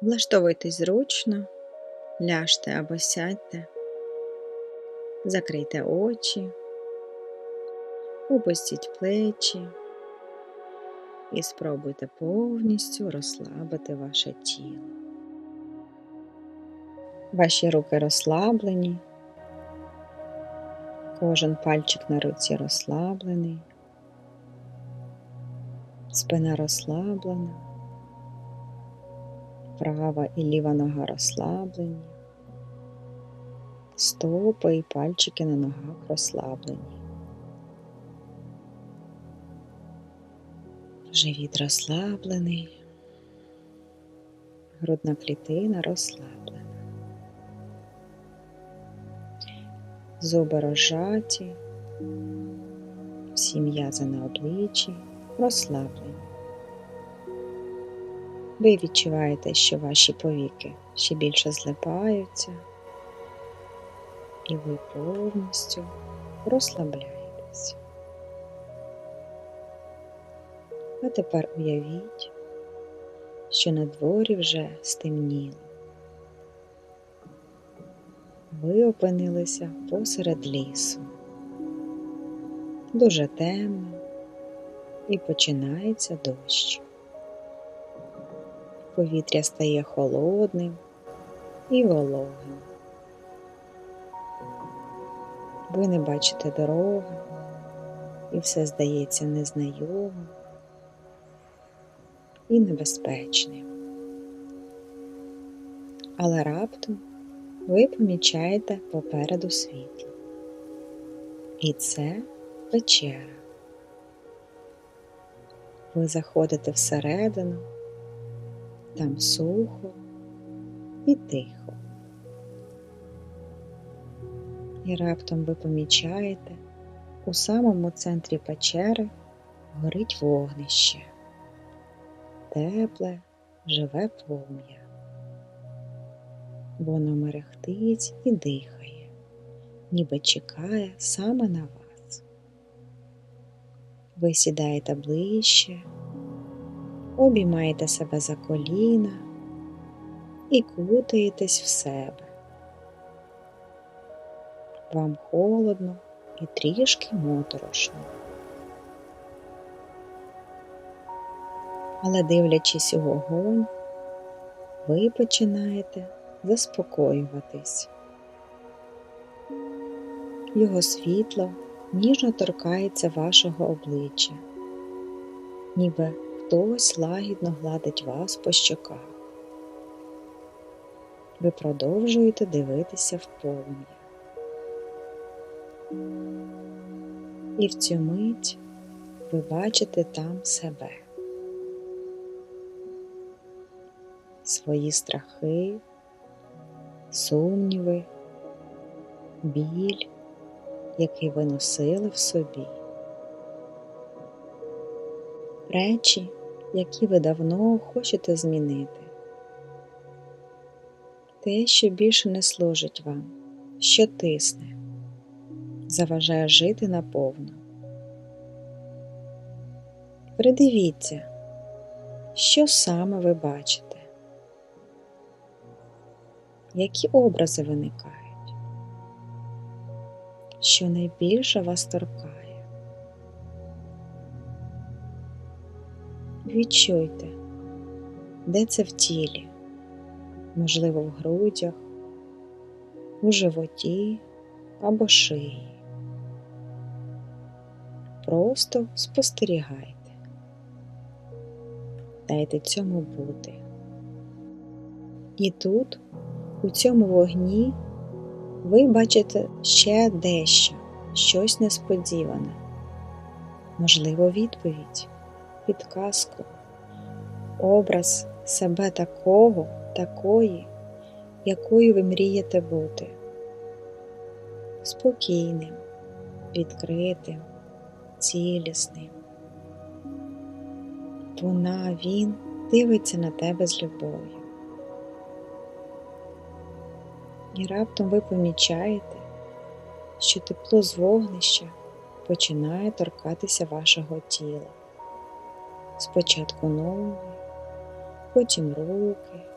Влаштовуйтесь зручно, ляжте або сядьте, закрийте очі, опустіть плечі і спробуйте повністю розслабити ваше тіло. Ваші руки розслаблені, кожен пальчик на руці розслаблений, спина розслаблена, права і ліва нога розслаблені, стопи і пальчики на ногах розслаблені. Живіт розслаблений, грудна клітина розслаблена. Зуби розжаті, всі м'язи на обличчі розслаблені. Ви відчуваєте, що ваші повіки ще більше злипаються, і ви повністю розслабляєтесь. А тепер уявіть, що на дворі вже стемніло. Ви опинилися посеред лісу. Дуже темно і починається дощ. Повітря стає холодним і вологим. Ви не бачите дороги, і все здається незнайомим і небезпечним. Але раптом ви помічаєте попереду світло. І це печера. Ви заходите всередину, там сухо і тихо. І раптом ви помічаєте, у самому центрі печери горить вогнище, тепле, живе полум'я. Воно мерехтить і дихає, ніби чекає саме на вас. Ви сідаєте ближче, обіймаєте себе за коліна і кутаєтесь в себе. Вам холодно і трішки моторошно. Але дивлячись у вогонь, ви починаєте заспокоюватись. Його світло ніжно торкається вашого обличчя, ніби хтось лагідно гладить вас по щоках. Ви продовжуєте дивитися в полум'я. І в цю мить ви бачите там себе. свої страхи, сумніви, біль, який ви носили в собі, речі, які ви давно хочете змінити, те, що більше не служить вам, що тисне, заважає жити наповну. Придивіться, що саме ви бачите які образи виникають, що найбільше вас торкає. Відчуйте, де це в тілі, можливо, в грудях, у животі або шиї. Просто спостерігайте, дайте цьому бути. І тут у цьому вогні ви бачите ще дещо, щось несподіване, можливо, відповідь, підказку, образ себе такого, такої, якою ви мрієте бути, спокійним, відкритим, цілісним. Вона, він дивиться на тебе з любов'ю. І раптом ви помічаєте, що тепло з вогнища починає торкатися вашого тіла. Спочатку ноги, потім руки,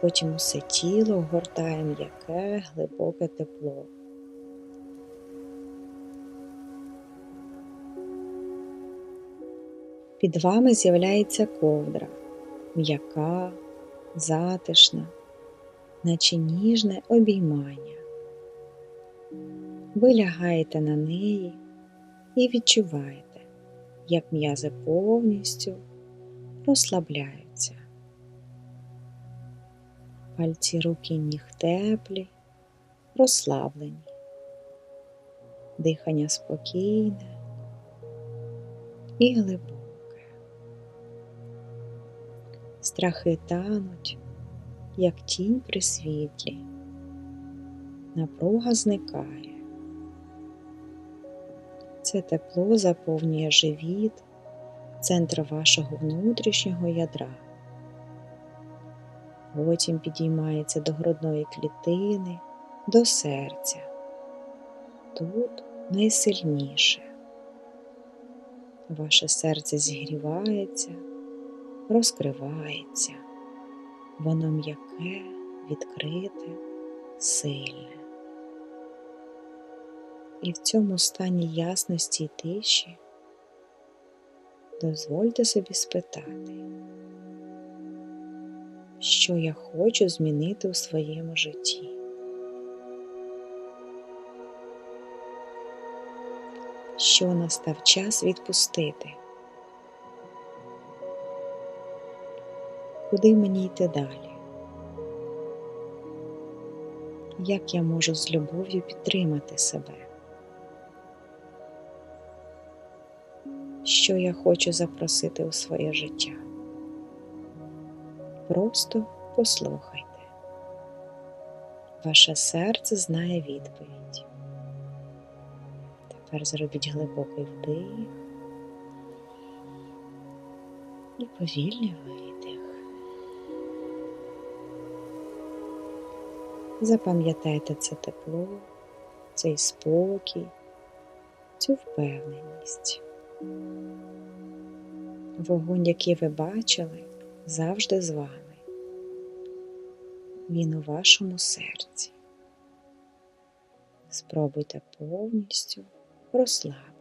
Потім усе тіло огортає м'яке, глибоке тепло. Під вами з'являється ковдра, м'яка, затишна, наче ніжне обіймання. Ви лягаєте на неї і відчуваєте, як м'язи повністю розслабляються. Пальці руки ніг теплі, розслаблені, дихання спокійне і глибоке. Страхи тануть, як тінь при світлі, напруга зникає. Це тепло заповнює живіт, центр вашого внутрішнього ядра. Потім підіймається до грудної клітини, до серця. Тут найсильніше. Ваше серце зігрівається, розкривається, воно м'яке, відкрите, сильне. І в цьому стані ясності й тиші дозвольте собі спитати, що я хочу змінити у своєму житті. Що настав час відпустити? Куди мені йти далі? Як я можу з любов'ю підтримати себе? Що я хочу запросити у своє життя? Просто послухайте. Ваше серце знає відповідь. Тепер зробіть глибокий вдих і повільний видих. Запам'ятайте це тепло, цей спокій, цю впевненість. Вогонь, який ви бачили, завжди з вами. Він у вашому серці. Спробуйте повністю розслабитись.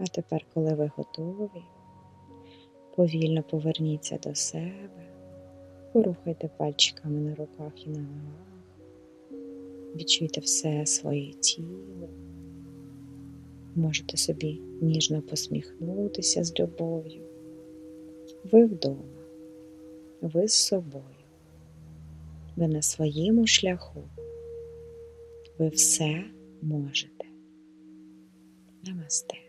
А тепер, коли ви готові, повільно поверніться до себе, порухайте пальчиками на руках і на ногах, відчуйте все своє тіло, можете собі ніжно посміхнутися з любов'ю. Ви вдома, ви з собою, ви на своєму шляху, ви все можете. Намасте.